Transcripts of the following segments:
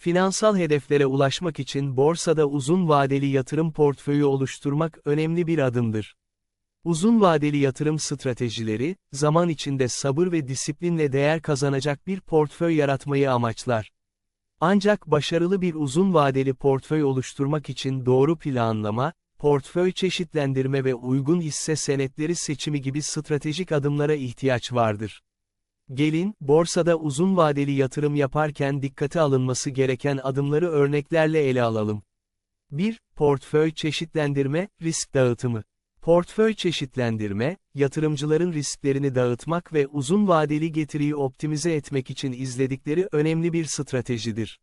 Finansal hedeflere ulaşmak için borsada uzun vadeli yatırım portföyü oluşturmak önemli bir adımdır. Uzun vadeli yatırım stratejileri, zaman içinde sabır ve disiplinle değer kazanacak bir portföy yaratmayı amaçlar. Ancak başarılı bir uzun vadeli portföy oluşturmak için doğru planlama, portföy çeşitlendirme ve uygun hisse senetleri seçimi gibi stratejik adımlara ihtiyaç vardır. Gelin, borsada uzun vadeli yatırım yaparken dikkate alınması gereken adımları örneklerle ele alalım. 1. Portföy çeşitlendirme, risk dağıtımı. Portföy çeşitlendirme, yatırımcıların risklerini dağıtmak ve uzun vadeli getiriyi optimize etmek için izledikleri önemli bir stratejidir.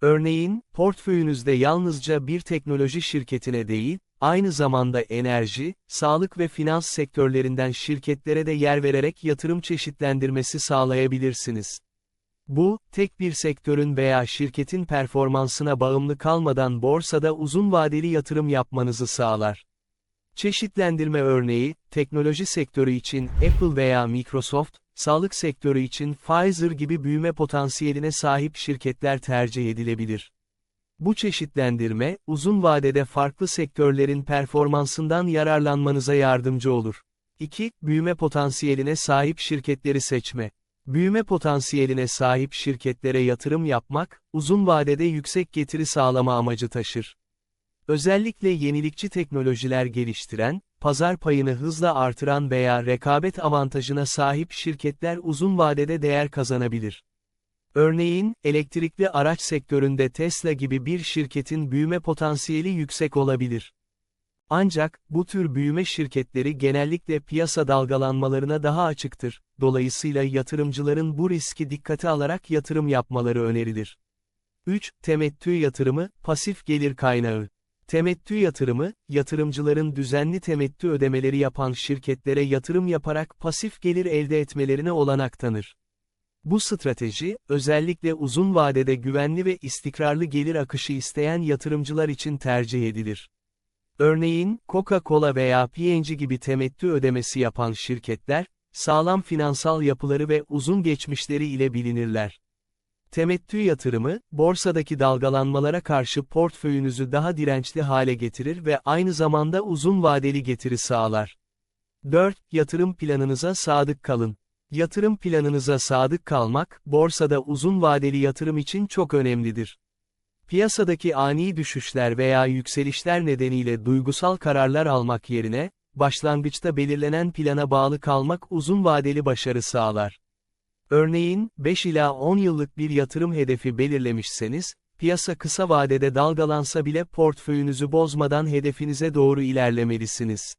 Örneğin, portföyünüzde yalnızca bir teknoloji şirketine değil, aynı zamanda enerji, sağlık ve finans sektörlerinden şirketlere de yer vererek yatırım çeşitlendirmesi sağlayabilirsiniz. Bu, tek bir sektörün veya şirketin performansına bağımlı kalmadan borsada uzun vadeli yatırım yapmanızı sağlar. Çeşitlendirme örneği, teknoloji sektörü için Apple veya Microsoft, sağlık sektörü için Pfizer gibi büyüme potansiyeline sahip şirketler tercih edilebilir. Bu çeşitlendirme, uzun vadede farklı sektörlerin performansından yararlanmanıza yardımcı olur. 2. Büyüme potansiyeline sahip şirketleri seçme. Büyüme potansiyeline sahip şirketlere yatırım yapmak, uzun vadede yüksek getiri sağlama amacı taşır. Özellikle yenilikçi teknolojiler geliştiren, pazar payını hızla artıran veya rekabet avantajına sahip şirketler uzun vadede değer kazanabilir. Örneğin, elektrikli araç sektöründe Tesla gibi bir şirketin büyüme potansiyeli yüksek olabilir. Ancak, bu tür büyüme şirketleri genellikle piyasa dalgalanmalarına daha açıktır, dolayısıyla yatırımcıların bu riski dikkate alarak yatırım yapmaları önerilir. 3. Temettü yatırımı, pasif gelir kaynağı. Temettü yatırımı, yatırımcıların düzenli temettü ödemeleri yapan şirketlere yatırım yaparak pasif gelir elde etmelerine olanak tanır. Bu strateji, özellikle uzun vadede güvenli ve istikrarlı gelir akışı isteyen yatırımcılar için tercih edilir. Örneğin, Coca-Cola veya P&G gibi temettü ödemesi yapan şirketler, sağlam finansal yapıları ve uzun geçmişleri ile bilinirler. Temettü yatırımı, borsadaki dalgalanmalara karşı portföyünüzü daha dirençli hale getirir ve aynı zamanda uzun vadeli getiri sağlar. 4. Yatırım planınıza sadık kalın. Yatırım planınıza sadık kalmak, borsada uzun vadeli yatırım için çok önemlidir. Piyasadaki ani düşüşler veya yükselişler nedeniyle duygusal kararlar almak yerine, başlangıçta belirlenen plana bağlı kalmak uzun vadeli başarı sağlar. Örneğin, 5 ila 10 yıllık bir yatırım hedefi belirlemişseniz, piyasa kısa vadede dalgalansa bile portföyünüzü bozmadan hedefinize doğru ilerlemelisiniz.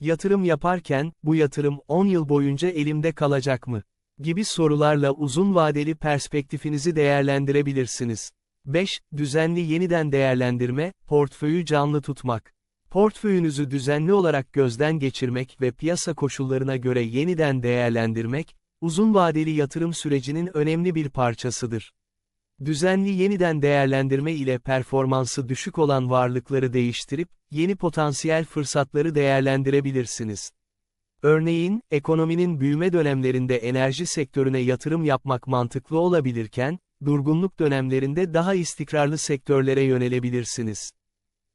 Yatırım yaparken, bu yatırım 10 yıl boyunca elimde kalacak mı? gibi sorularla uzun vadeli perspektifinizi değerlendirebilirsiniz. 5. Düzenli yeniden değerlendirme, portföyü canlı tutmak. Portföyünüzü düzenli olarak gözden geçirmek ve piyasa koşullarına göre yeniden değerlendirmek, uzun vadeli yatırım sürecinin önemli bir parçasıdır. Düzenli yeniden değerlendirme ile performansı düşük olan varlıkları değiştirip, yeni potansiyel fırsatları değerlendirebilirsiniz. Örneğin, ekonominin büyüme dönemlerinde enerji sektörüne yatırım yapmak mantıklı olabilirken, durgunluk dönemlerinde daha istikrarlı sektörlere yönelebilirsiniz.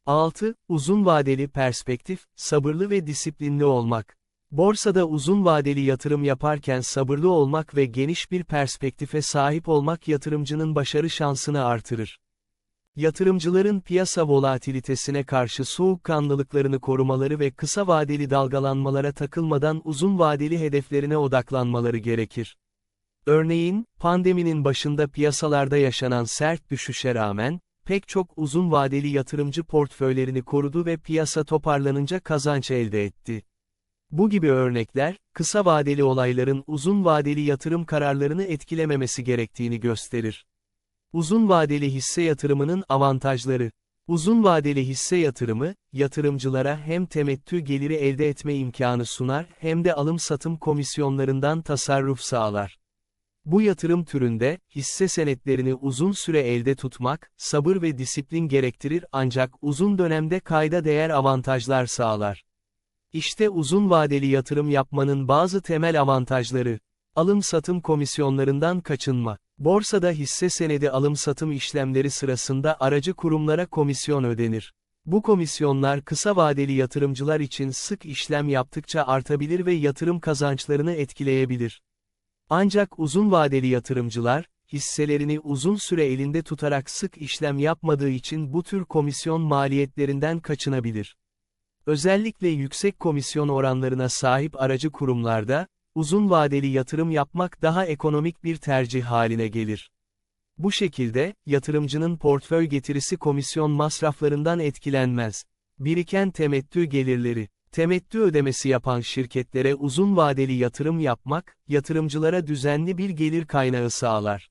6. Uzun vadeli perspektif, sabırlı ve disiplinli olmak. Borsada uzun vadeli yatırım yaparken sabırlı olmak ve geniş bir perspektife sahip olmak yatırımcının başarı şansını artırır. Yatırımcıların piyasa volatilitesine karşı soğukkanlılıklarını korumaları ve kısa vadeli dalgalanmalara takılmadan uzun vadeli hedeflerine odaklanmaları gerekir. Örneğin, pandeminin başında piyasalarda yaşanan sert düşüşe rağmen, pek çok uzun vadeli yatırımcı portföylerini korudu ve piyasa toparlanınca kazanç elde etti. Bu gibi örnekler, kısa vadeli olayların uzun vadeli yatırım kararlarını etkilememesi gerektiğini gösterir. Uzun vadeli hisse yatırımının avantajları Uzun vadeli hisse yatırımı, yatırımcılara hem temettü geliri elde etme imkanı sunar hem de alım-satım komisyonlarından tasarruf sağlar. Bu yatırım türünde, hisse senetlerini uzun süre elde tutmak, sabır ve disiplin gerektirir ancak uzun dönemde kayda değer avantajlar sağlar. İşte uzun vadeli yatırım yapmanın bazı temel avantajları. Alım-satım komisyonlarından kaçınma. Borsada hisse senedi alım-satım işlemleri sırasında aracı kurumlara komisyon ödenir. Bu komisyonlar kısa vadeli yatırımcılar için sık işlem yaptıkça artabilir ve yatırım kazançlarını etkileyebilir. Ancak uzun vadeli yatırımcılar, hisselerini uzun süre elinde tutarak sık işlem yapmadığı için bu tür komisyon maliyetlerinden kaçınabilir. Özellikle yüksek komisyon oranlarına sahip aracı kurumlarda, uzun vadeli yatırım yapmak daha ekonomik bir tercih haline gelir. Bu şekilde, yatırımcının portföy getirisi komisyon masraflarından etkilenmez. Biriken temettü gelirleri, temettü ödemesi yapan şirketlere uzun vadeli yatırım yapmak, yatırımcılara düzenli bir gelir kaynağı sağlar.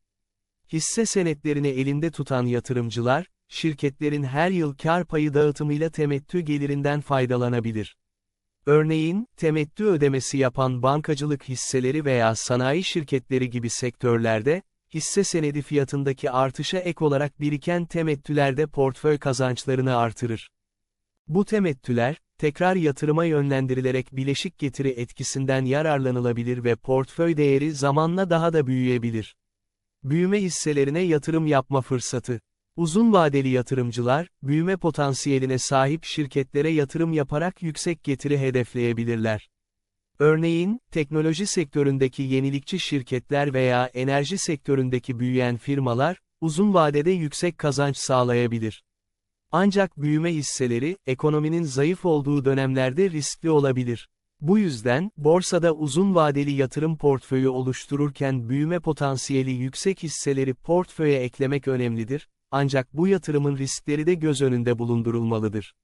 Hisse senetlerini elinde tutan yatırımcılar, şirketlerin her yıl kar payı dağıtımıyla temettü gelirinden faydalanabilir. Örneğin, temettü ödemesi yapan bankacılık hisseleri veya sanayi şirketleri gibi sektörlerde, hisse senedi fiyatındaki artışa ek olarak biriken temettülerde portföy kazançlarını artırır. Bu temettüler, tekrar yatırıma yönlendirilerek bileşik getiri etkisinden yararlanılabilir ve portföy değeri zamanla daha da büyüyebilir. Büyüme hisselerine yatırım yapma fırsatı. Uzun vadeli yatırımcılar, büyüme potansiyeline sahip şirketlere yatırım yaparak yüksek getiri hedefleyebilirler. Örneğin, teknoloji sektöründeki yenilikçi şirketler veya enerji sektöründeki büyüyen firmalar, uzun vadede yüksek kazanç sağlayabilir. Ancak büyüme hisseleri, ekonominin zayıf olduğu dönemlerde riskli olabilir. Bu yüzden, borsada uzun vadeli yatırım portföyü oluştururken büyüme potansiyeli yüksek hisseleri portföye eklemek önemlidir, ancak bu yatırımın riskleri de göz önünde bulundurulmalıdır.